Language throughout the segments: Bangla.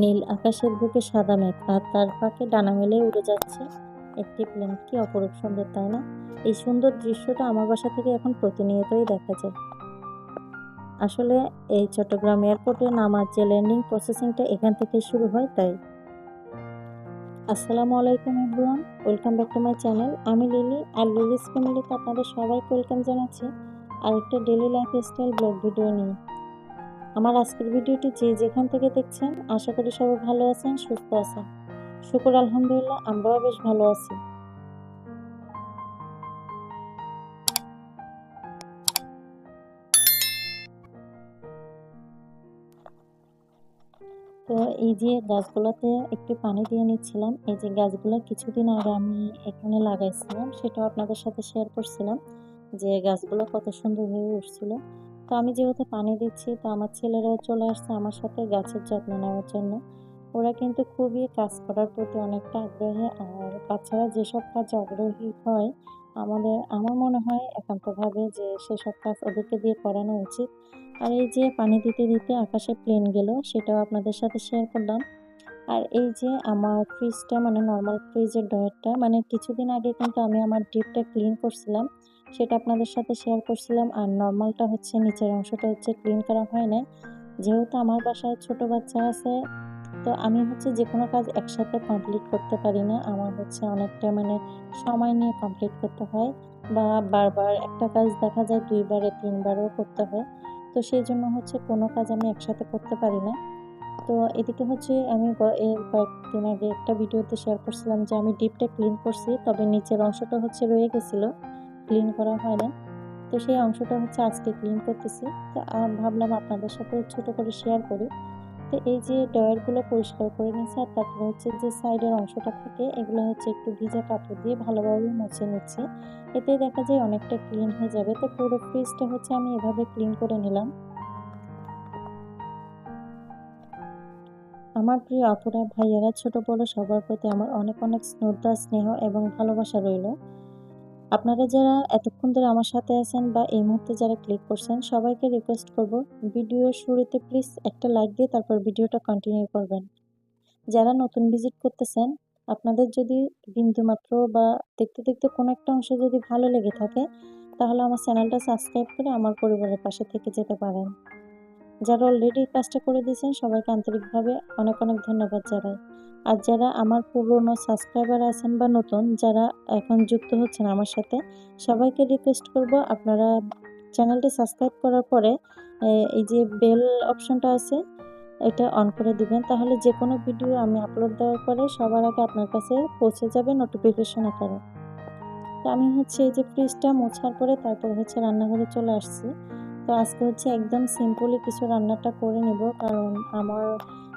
নীল আকাশের বুকে সাদা মেঘ, আর তার ফাঁকে ডানা মেলে উড়ে যাচ্ছে একটি প্লেন কি অপরূপ সুন্দর তাই না? এই সুন্দর দৃশ্যটা আমার বাসা থেকে এখন প্রতিনিয়তই দেখা যায়। আসলে এই চট্টগ্রাম এয়ারপোর্টে নামার যে ল্যান্ডিং প্রসেসিংটা এখান থেকে শুরু হয়, তাই। আসসালামু আলাইকুম everyone welcome back to my channel আমি লিলি, আর লিলিস ফ্যামিলিতে আপনাদের সবাইকে ওয়েলকাম জানাচ্ছি আর একটা daily lifestyle blog video নিয়ে। আমার আজকের ভিডিওটি যে যেখান থেকে দেখছেন, আশা করি সবাই ভালো আছেন, সুস্থ আছেন। শুকুর, আলহামদুলিল্লাহ, আমরাও বেশ ভালো আছি। তো এই যে গাছগুলোতে একটু পানি দিয়ে নিচ্ছিলাম, এই যে গাছগুলো কিছুদিন আগে আমি এখানে লাগাইছিলাম, সেটাও আপনাদের সাথে শেয়ার করছিলাম যে গাছগুলো কত সুন্দর হয়ে উঠছিল। তো আমি যেহেতু পানি দিচ্ছি, তো আমার ছেলেরাও চলে আসছে আমার সাথে গাছের যত্ন নেওয়ার জন্য। ওরা কিন্তু খুবই কাজ করার প্রতি অনেকটা আগ্রহী আর বাচ্চারা যেসব কাজে আগ্রহী হয়, আমাদের, আমার মনে হয় একান্তভাবে যে সেসব কাজ ওদেরকে দিয়ে করানো উচিত। আর এই যে পানি দিতে দিতে আকাশে প্লেন গেল, সেটাও আপনাদের সাথে শেয়ার করলাম। আর এই যে আমার ফ্রিজটা মানে নর্মাল ফ্রিজের ডয়ারটা মানে কিছুদিন আগে কিন্তু আমি আমার ডিপটা ক্লিন করছিলাম। সেটা আপনাদের সাথে শেয়ার করছিলাম। আর নর্মালটা হচ্ছে নিচের অংশটা হচ্ছে ক্লিন করা হয় না যেহেতু আমার বাসায় ছোট বাচ্চা আছে, তো আমি হচ্ছে যে কোনো কাজ একসাথে কমপ্লিট করতে পারি না। আমার হচ্ছে অনেকটা মানে সময় নিয়ে কমপ্লিট করতে হয় বা বারবার একটা কাজ দেখা যায় দুইবারে, তিনবারও করতে হয়। তো সেই জন্য হচ্ছে কোনো কাজ আমি একসাথে করতে পারি না। তো এদিকে হচ্ছে আমি এর কয়েকদিন আগে একটা ভিডিওতে শেয়ার করছিলাম যে আমি ডিপটা ক্লিন করছি, তবে নিচের অংশটা হচ্ছে রয়ে গেছিল। ক্লিন করা হয় না। তো সেই অংশটা হচ্ছে আজকে ক্লিন করতেছি। তো ভাবলাম আপনাদের সাথে ছোট করে শেয়ার করি। তো এই যে ডয়ারগুলো পরিষ্কার করে নিচ্ছি আর তারপরে হচ্ছে যে সাইডের অংশটা থাকে এগুলো হচ্ছে একটু ভিজা কাপড় দিয়ে ভালোভাবে মুছে নিচ্ছি। এতে দেখা যায় অনেকটা ক্লিন হয়ে যাবে। তো পুরো ফ্রিজটা হচ্ছে আমি এভাবে ক্লিন করে নিলাম। আমার প্রিয় আপুরা, ভাইয়েরা, ছোট বড় সবার প্রতি আমার অনেক অনেক শ্রদ্ধা, স্নেহ এবং ভালোবাসা রইল। আপনারা যারা এতক্ষণ ধরে আমার সাথে আছেন বা এই মুহূর্তে যারা ক্লিক করছেন, সবাইকে রিকোয়েস্ট করব ভিডিওর শুরুতে প্লিজ একটা লাইক দিয়ে তারপর ভিডিওটা কন্টিনিউ করবেন। যারা নতুন ভিজিট করতেছেন, আপনাদের যদি বিন্দুমাত্র বা দেখতে দেখতে কোনো একটা অংশ যদি ভালো লেগে থাকে, তাহলে আমার চ্যানেলটা সাবস্ক্রাইব করে আমার পরিবারের পাশে থেকে যেতে পারেন। যারা অলরেডি কাজটা করে দিয়েছেন, সবাইকে আন্তরিকভাবে অনেক অনেক ধন্যবাদ জানাই। আর যারা আমার পুরনো সাবস্ক্রাইবার আছেন বা নতুন, যারা এখন যুক্ত হচ্ছেন আমার সাথে, সবাইকে রিকোয়েস্ট করব আপনারা চ্যানেলটি সাবস্ক্রাইব করার পরে এই যে বেল অপশনটা আছে, এটা অন করে দিবেন। তাহলে যে কোনো ভিডিও আমি আপলোড দেওয়ার পরে সবার আগে আপনার কাছে পৌঁছে যাবে নোটিফিকেশন আকারে। তো আমি হচ্ছে এই যে ফ্রিজটা মোছার পরে তারপর হচ্ছে রান্নাঘরে চলে আসছি। তো আজকে হচ্ছে একদম সিম্পলি কিছু রান্নাটা করে নেব, কারণ আমার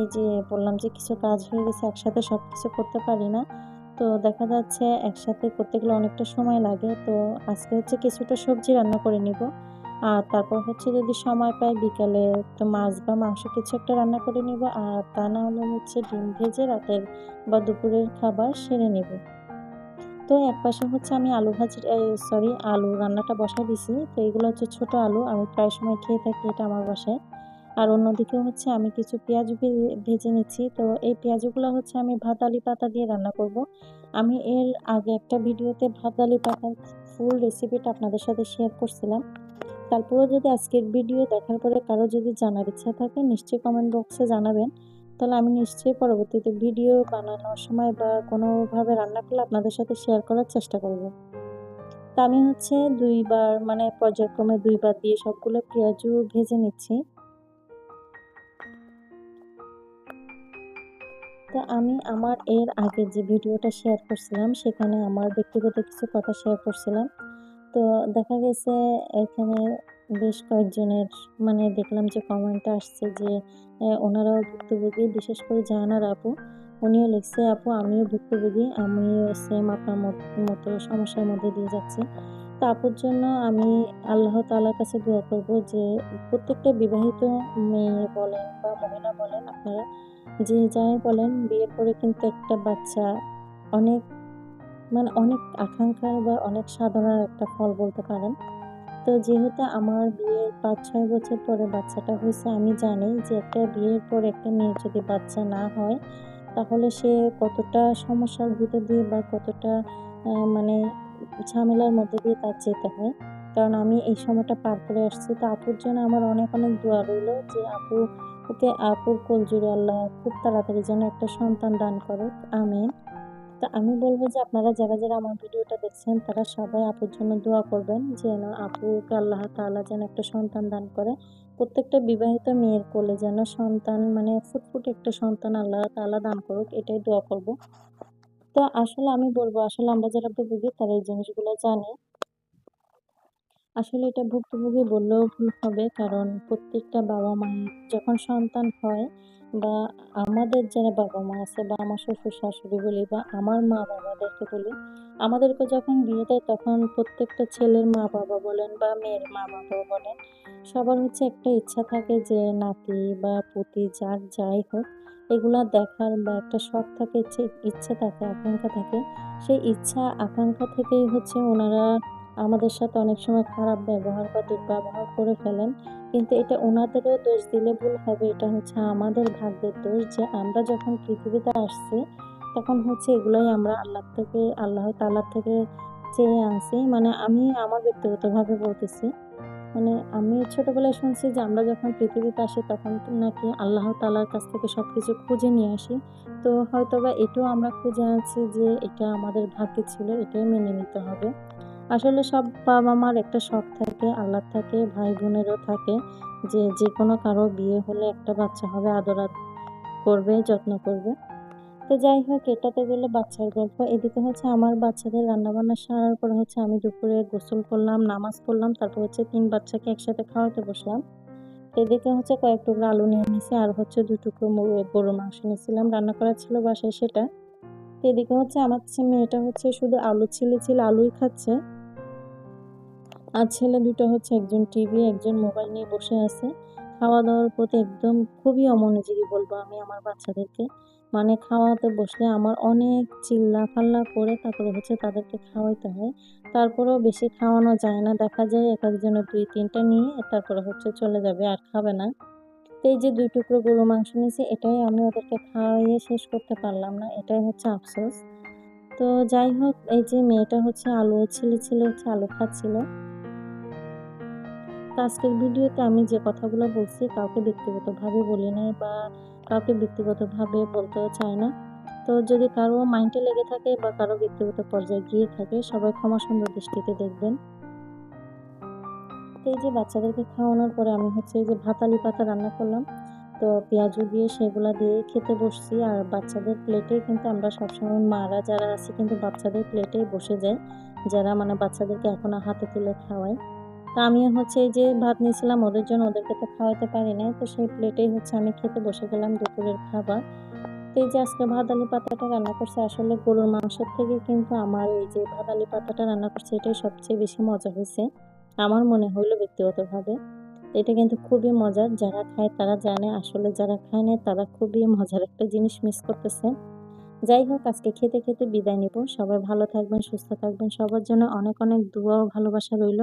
এই যে বললাম যে কিছু কাজ হয়ে গেছে, একসাথে সব কিছু করতে পারি না। তো দেখা যাচ্ছে একসাথে করতে গেলে অনেকটা সময় লাগে। তো আজকে হচ্ছে কিছুটা সবজি রান্না করে নিব। আর তারপর হচ্ছে যদি সময় পাই বিকালে তো মাছ বা মাংস কিছু একটা রান্না করে নিব। আর তা না হলে হচ্ছে ডিম ভেজে রাতের বা দুপুরের খাবার সেরে নেব। তো এক পাশে হচ্ছে আমি আলু ভাজি সরি আলু রান্নাটা বসা দিছি। তো এগুলো হচ্ছে ছোট আলু। আমি প্রায় সময় খেয়ে থাকি এটা আমার বাসায়। আর অন্যদিকে হচ্ছে আমি কিছু পেঁয়াজ ভেজে নিচ্ছি। তো এই পেঁয়াজগুলো হচ্ছে আমি ভাতালি পাতা দিয়ে রান্না করব। আমি এর আগে একটা ভিডিওতে ভাত ভাতালি পাতার ফুল রেসিপিটা আপনাদের সাথে শেয়ার করছিলাম। তারপরে যদি আজকের ভিডিও দেখার পরে কারও যদি জানার ইচ্ছা থাকে, নিশ্চয়ই কমেন্ট বক্সে জানাবেন। তাহলে আমি নিশ্চয়ই পরবর্তীতে ভিডিও বানানোর সময় বা কোনোভাবে রান্না করলে আপনাদের সাথে শেয়ার করার চেষ্টা করব। তা আমি হচ্ছে দুইবার মানে পর্যায়ক্রমে দুইবার দিয়ে সবগুলো পেঁয়াজও ভেজে নিচ্ছি। তো আমি আমার এর আগে যে ভিডিওটা শেয়ার করছিলাম, সেখানে আমার ব্যক্তিগত কিছু কথা শেয়ার করছিলাম। তো দেখা গেছে এখানে বেশ কয়েকজনের মানে দেখলাম যে কমেন্টটা আসছে যে ওনারাও ভুক্তভোগী, বিশেষ করে জাহানার আপু। উনিও লিখছে, আপু, আমিও ভুক্তভোগী, আমিও সেম আপনার মতো সমস্যার মধ্যে দিয়ে যাচ্ছি। তো আপুর জন্য আমি আল্লাহ তালার কাছে দোয়া করব যে প্রত্যেকটা বিবাহিত মেয়ে বলেন বা মহিলা বলেন, আপনারা যে যাই বলেন, বিয়ের পরে কিন্তু একটা বাচ্চা অনেক মানে অনেক আকাঙ্ক্ষার বা অনেক সাধনার একটা ফল বলতে পারেন। তো যেহেতু আমার বিয়ের পাঁচ ছয় বছর পরে বাচ্চাটা হয়েছে, আমি জানি যে একটা বিয়ের পর একটা মেয়ের যদি বাচ্চা না হয়, তাহলে সে কতটা সমস্যার ভিতর দিয়ে বা কতটা মানে ঝামেলার মধ্যে দিয়ে তার যেতে হয়। কারণ আমি এই সময়টা পার করে আসছি। তো আপুর জন্য আমার অনেক অনেক দোয়া রইল যে আপু, ওকে আপুর কোলজুড়ে আল্লাহ খুব তাড়াতাড়ি যেন একটা সন্তান দান করুক। আমিন। তা আমি বলব যে আপনারা যারা যারা আমার ভিডিওটা দেখছেন, তারা সবাই আপুর জন্য দোয়া করবেন যেন আপুকে আল্লাহ তাআলা যেন একটা সন্তান দান করে। প্রত্যেকটা বিবাহিত মেয়ের কোলে যেন সন্তান মানে ফুটফুট একটা সন্তান আল্লাহ তাআলা দান করুক, এটাই দোয়া করব। তো আসলে আমি বলব, আসলে আমরা যারা ভুগি তারা এই জিনিসগুলো জানে। আসলে এটা ভুক্তভোগী বললেও ভুল হবে, কারণ প্রত্যেকটা বাবা মায়ের যখন সন্তান হয় বা আমাদের যারা বাবা মা আছে বা আমার শ্বশুর, শাশুড়ি বলি বা আমার মা বাবাদেরকে বলি, আমাদেরকে যখন বিয়ে দেয় তখন প্রত্যেকটা ছেলের মা বাবা বলেন বা মেয়ের মা বাবা বলেন, সবার হচ্ছে একটা ইচ্ছা থাকে যে নাতি বা পুতি যার যাই হোক এগুলা দেখার বা একটা শখ থাকে ইচ্ছে থাকে, আকাঙ্ক্ষা থাকে, সেই ইচ্ছা, আকাঙ্ক্ষা থেকেই হচ্ছে ওনারা আমাদের সাথে অনেক সময় খারাপ ব্যবহার বা দুর্ব্যবহার করে ফেলেন। কিন্তু এটা ওনাদেরও দোষ, দিলে ভুল হবে, এটা হচ্ছে আমাদের ভাগ্যের দোষ, যে আমরা যখন পৃথিবীতে আসছি, তখন হচ্ছে এগুলোই আমরা আল্লাহ থেকে, আল্লাহ তাল্লাহ থেকে চেয়ে আনছি। মানে আমি আমার ব্যক্তিগতভাবে বলতেছি মানে আমি ছোটবেলায় শুনছি যে আমরা যখন পৃথিবীতে আসি তখন নাকি আল্লাহ তালার কাছ থেকে সব কিছু খুঁজে নিয়ে আসি। তো হয়তো বা এটাও আমরা খুঁজে আনছি যে এটা আমাদের ভাগ্যে ছিল, এটাই মেনে নিতে হবে। আসলে সব বাবা মার একটা শখ থাকে আল্লাহ থাকে ভাই বোনেরও থাকে যে যে কোনো কারও বিয়ে হলে একটা বাচ্চা হবে আদর করবে, যত্ন করবে। তো যাই হোক এটাতে গেলে বাচ্চার গল্প। এদিকে হচ্ছে আমার বাচ্চাদের রান্নাবান্না সারার পরে হচ্ছে আমি দুপুরে গোসল করলাম, নামাজ পড়লাম, তারপর হচ্ছে তিন বাচ্চাকে একসাথে খাওয়াতে বসলাম। এদিকে হচ্ছে কয়েক টুকরো আলু নিয়ে নিয়েছি আর হচ্ছে দু টুকরো গরু মাংস নিয়েছিলাম। রান্না করা ছিল বাসায় সেটা। তো এদিকে হচ্ছে আমার মেয়েটা হচ্ছে শুধু আলু ছিলে ছিল আলুই খাচ্ছে। আর ছেলে দুটো হচ্ছে একজন টিভি, একজন মোবাইল নিয়ে বসে আছে। খাওয়া দাওয়ার প্রতি একদম খুবই অমনোযোগী বলব আমি আমার বাচ্চাদেরকে। মানে খাওয়াতে বসলে আমার অনেক চিল্লা ফাল্লা করে তারপরে হচ্ছে তাদেরকে খাওয়াইতে হয়। তারপরেও বেশি খাওয়ানো যায় না। দেখা যায় এক একজনের দুই তিনটা নিয়ে তারপরে হচ্ছে চলে যাবে, আর খাবে না। এই যে দুই টুকরো গরু মাংস নিয়েছি, এটাই আমি ওদেরকে খাওয়াইয়ে শেষ করতে পারলাম না। এটাই হচ্ছে আফসোস। তো যাই হোক, এই যে মেয়েটা হচ্ছে আলু ছিলে ছিলে, হচ্ছে আলু খাচ্ছিল। তো আজকের ভিডিওতে আমি যে কথাগুলো বলছি, কাউকে ব্যক্তিগতভাবে বলি নাই বা কাউকে ব্যক্তিগতভাবে বলতেও চাই না। তো যদি কারও মাইন্ডে লেগে থাকে বা কারও ব্যক্তিগত পর্যায়ে গিয়ে থাকে, সবাই ক্ষমা সুন্দর দৃষ্টিতে দেখবেন। তো এই যে বাচ্চাদেরকে খাওয়ানোর পরে আমি হচ্ছে এই যে ভাতালি পাতা রান্না করলাম। তো পেঁয়াজু দিয়ে সেগুলা দিয়ে খেতে বসছি আর বাচ্চাদের প্লেটে কিন্তু আমরা সবসময় মারা যারা আছে কিন্তু বাচ্চাদের প্লেটেই বসে যায়। যারা মানে বাচ্চাদেরকে এখনও হাতে তুলে খাওয়ায়। তো আমি হচ্ছে যে ভাত নিয়েছিলাম, ওদের জন্য ওদেরকে তো খাওয়াতে পারি না তো সেই প্লেটেই হচ্ছে আমি খেতে বসে গেলাম দুপুরের খাবার। তো এই যে আজকে ভাদালি পাতাটা রান্না করছে, আসলে গরুর মাংসের থেকে কিন্তু আমার এই যে ভাদালি পাতাটা রান্না করছে, এটাই সবচেয়ে বেশি মজা হয়েছে, আমার মনে হইল ব্যক্তিগতভাবে। এটা কিন্তু খুবই মজার, যারা খায় তারা জানে, আসলে যারা খায় না তারা খুবই মজার একটা জিনিস মিস করতেছে। যাই হোক, আজকে খেতে খেতে বিদায় নিব। সবাই ভালো থাকবেন, সুস্থ থাকবেন, সবার জন্য অনেক অনেক দোয়া ও ভালোবাসা রইল।